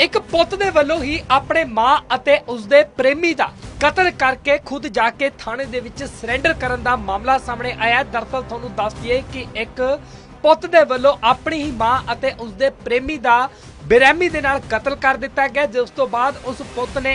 ਇੱਕ ਪੁੱਤ ਦੇ ਵੱਲੋਂ ਹੀ ਆਪਣੇ ਮਾਂ ਅਤੇ ਉਸਦੇ ਪ੍ਰੇਮੀ ਦਾ ਕਤਲ ਕਰਕੇ ਖੁਦ ਜਾ ਕੇ ਥਾਣੇ ਦੇ ਵਿੱਚ ਸਰੈਂਡਰ ਕਰਨ ਦਾ ਮਾਮਲਾ ਸਾਹਮਣੇ ਆਇਆ ਹੈ। ਦਰਅਸਲ ਤੁਹਾਨੂੰ ਦੱਸ ਦਈਏ ਕਿ ਇੱਕ ਪੁੱਤ ਦੇ ਵੱਲੋਂ ਆਪਣੀ ਹੀ ਮਾਂ ਅਤੇ ਉਸਦੇ ਪ੍ਰੇਮੀ ਦਾ ਬੇਰਹਿਮੀ ਦੇ ਨਾਲ ਕਤਲ ਕਰ ਦਿੱਤਾ ਗਿਆ ਜਿਸ ਤੋਂ ਬਾਅਦ ਉਸ ਪੁੱਤ ਨੇ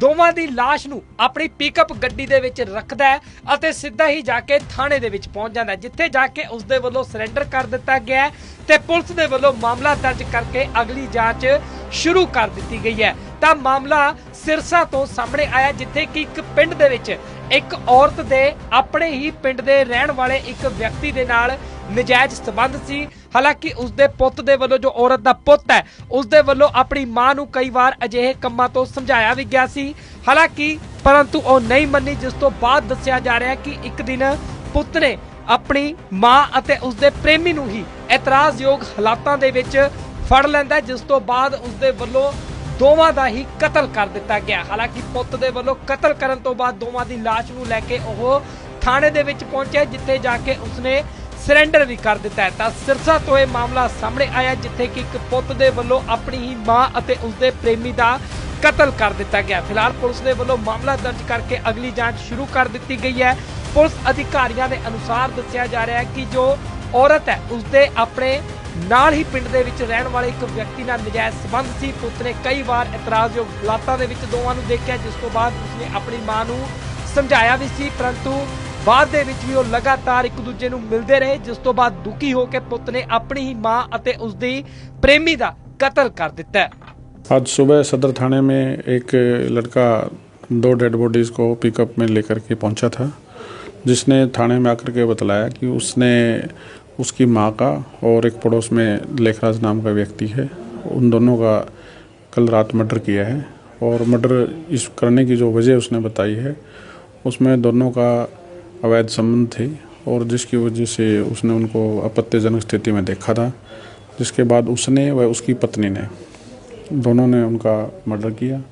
ਦੋਵਾਂ ਦੀ ਲਾਸ਼ ਨੂੰ ਆਪਣੀ ਪਿਕਅਪ ਗੱਡੀ ਦੇ ਵਿੱਚ ਰੱਖਦਾ ਹੈ ਅਤੇ ਸਿੱਧਾ ਹੀ ਜਾ ਕੇ ਥਾਣੇ ਦੇ ਵਿੱਚ ਪਹੁੰਚ ਜਾਂਦਾ ਜਿੱਥੇ ਜਾ ਕੇ ਉਸ ਦੇ ਵੱਲੋਂ ਸਰੈਂਡਰ ਕਰ ਦਿੱਤਾ ਗਿਆ ਤੇ ਪੁਲਿਸ ਦੇ ਵੱਲੋਂ ਮਾਮਲਾ ਦਰਜ ਕਰਕੇ ਅਗਲੀ ਜਾਂਚ ਸ਼ੁਰੂ ਕਰ ਦਿੱਤੀ ਗਈ ਹੈ। ਤਾਂ ਮਾਮਲਾ ਸਿਰਸਾ ਤੋਂ ਸਾਹਮਣੇ ਆਇਆ ਜਿੱਥੇ ਕਿ ਇੱਕ ਪਿੰਡ ਦੇ ਵਿੱਚ ਇੱਕ ਔਰਤ ਦੇ ਆਪਣੇ ਹੀ ਪਿੰਡ ਦੇ ਰਹਿਣ ਵਾਲੇ ਇੱਕ ਵਿਅਕਤੀ ਦੇ ਨਾਲ ਨਜਾਇਜ਼ ਸਬੰਧ ਸੀ। ਹਾਲਾਂਕਿ ਉਸ ਦੇ ਪੁੱਤ ਦੇ ਵੱਲੋਂ ਜੋ ਔਰਤ ਦਾ ਪੁੱਤ ਹੈ ਉਸ ਦੇ ਵੱਲੋਂ ਆਪਣੀ ਮਾਂ ਨੂੰ ਕਈ ਵਾਰ ਅਜਿਹੇ ਕੰਮਾਂ ਤੋਂ ਸਮਝਾਇਆ ਵੀ ਗਿਆ ਸੀ। ਹਾਲਾਂਕਿ, ਪਰੰਤੂ ਉਹ ਨਹੀਂ ਮੰਨੀ, ਜਿਸ ਤੋਂ ਬਾਅਦ ਦੱਸਿਆ ਜਾ ਰਿਹਾ ਕਿ ਇੱਕ ਦਿਨ ਪੁੱਤ ਨੇ ਆਪਣੀ ਮਾਂ ਅਤੇ ਉਸ ਦੇ ਪ੍ਰੇਮੀ ਨੂੰ ਹੀ ਇਤਰਾਜ਼ਯੋਗ ਹਾਲਾਤਾਂ ਦੇ ਵਿੱਚ ਫੜ ਲੈਂਦਾ ਜਿਸ ਤੋਂ ਬਾਅਦ ਉਸ ਦੇ ਵੱਲੋਂ ਦੋਵਾਂ ਦਾ ਹੀ ਕਤਲ ਕਰ ਦਿੱਤਾ ਗਿਆ। ਹਾਲਾਂਕਿ ਪੁੱਤ ਦੇ ਵੱਲੋਂ ਕਤਲ ਕਰਨ ਤੋਂ ਬਾਅਦ ਦੋਵਾਂ ਦੀ ਲਾਸ਼ ਨੂੰ ਲੈ ਕੇ ਉਹ ਥਾਣੇ ਦੇ ਵਿੱਚ ਪਹੁੰਚਿਆ, ਜਿੱਥੇ ਜਾ ਕੇ ਉਸਨੇ ਸਰੈਂਡਰ ਵੀ ਕਰ ਦਿੱਤਾ ਹੈ। ਤਾਂ ਸਿਰਸਾ ਤੋਂ ਇਹ ਮਾਮਲਾ ਸਾਹਮਣੇ ਆਇਆ, ਜਿੱਥੇ ਕਿ ਇੱਕ ਪੁੱਤ ਦੇ ਵੱਲੋਂ ਆਪਣੀ ਹੀ ਮਾਂ ਅਤੇ ਉਸਦੇ ਪ੍ਰੇਮੀ ਦਾ ਕਤਲ ਕਰ ਦਿੱਤਾ ਗਿਆ। ਫਿਲਹਾਲ ਪੁਲਿਸ ਦੇ ਵੱਲੋਂ ਮਾਮਲਾ ਦਰਜ ਕਰਕੇ ਅਗਲੀ ਜਾਂਚ ਸ਼ੁਰੂ ਕਰ ਦਿੱਤੀ ਗਈ ਹੈ। ਪੁਲਿਸ ਅਧਿਕਾਰੀਆਂ ਦੇ ਅਨੁਸਾਰ ਦੱਸਿਆ ਜਾ ਰਿਹਾ ਹੈ ਕਿ ਜੋ ਔਰਤ ਹੈ, ਉਸਦੇ ਆਪਣੇ ਨਾਲ ਹੀ ਪਿੰਡ ਦੇ ਵਿੱਚ ਰਹਿਣ ਵਾਲੇ ਇੱਕ ਵਿਅਕਤੀ ਨਾਲ ਨਜਾਇਜ਼ ਸਬੰਧ ਸੀ। ਪੁੱਤ ਨੇ ਕਈ ਵਾਰ ਇਤਰਾਜ਼ਯੋਗ ਹਾਲਾਤਾਂ ਦੇ ਵਿੱਚ ਦੋਵਾਂ ਨੂੰ ਦੇਖਿਆ, ਜਿਸ ਤੋਂ ਬਾਅਦ ਉਸਨੇ ਆਪਣੀ ਮਾਂ ਨੂੰ ਸਮਝਾਇਆ ਵੀ ਸੀ, ਪਰੰਤੂ ਬਾਅਦ ਦੇ ਵਿੱਚ ਵੀ ਉਹ ਲਗਾਤਾਰ ਇੱਕ ਦੂਜੇ ਨੂੰ ਮਿਲਦੇ ਰਹੇ ਜਿਸ ਤੋਂ ਬਾਅਦ ਦੁਖੀ ਹੋ ਕੇ ਪੁੱਤ ਨੇ ਆਪਣੀ ਹੀ ਮਾਂ ਅਤੇ ਉਸਦੀ ਪ੍ਰੇਮੀ ਦਾ ਕਤਲ ਕਰ ਦਿੱਤਾ ਹੈ आज सुबह सदर थाने में एक लड़का दो डेड बॉडीज़ को पिकअप में लेकर के पहुंचा था जिसने थाने में आकर के बतलाया कि उसने उसकी माँ का और एक पड़ोस में लेखराज नाम का व्यक्ति है उन दोनों का कल रात मर्डर किया है और मर्डर इस करने की जो वजह उसने बताई है उसमें दोनों का अवैध संबंध थे और जिसकी वजह से उसने उनको आपत्तिजनक स्थिति में देखा था जिसके बाद उसने व उसकी पत्नी ने दोनों ने उनका मर्डर किया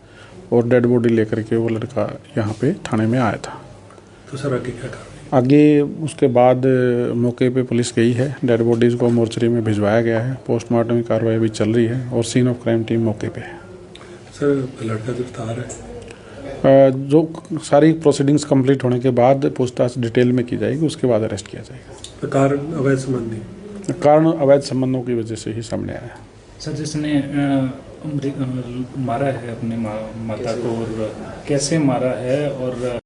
और डेड बॉडी लेकर के वो लड़का यहाँ पे थाने में आया था। तो सर आगे क्या कार्रवाई आगे उसके बाद मौके पे पुलिस गई है डेड बॉडीज़ को मोर्चरी में भिजवाया गया है पोस्टमार्टम की कार्रवाई भी चल रही है और सीन ऑफ़ क्राइम टीम मौके पे है। सर लड़का गिरफ़्तार है। जो सारी प्रोसीडिंग्स कंप्लीट होने के बाद पूछताछ डिटेल में की जाएगी उसके बाद अरेस्ट किया जाएगा। तो कारण अवैध संबंधी? कारण अवैध संबंधों की वजह से ही सामने आया है। सर जिसने मारा है अपने मा, माता को और कैसे मारा है और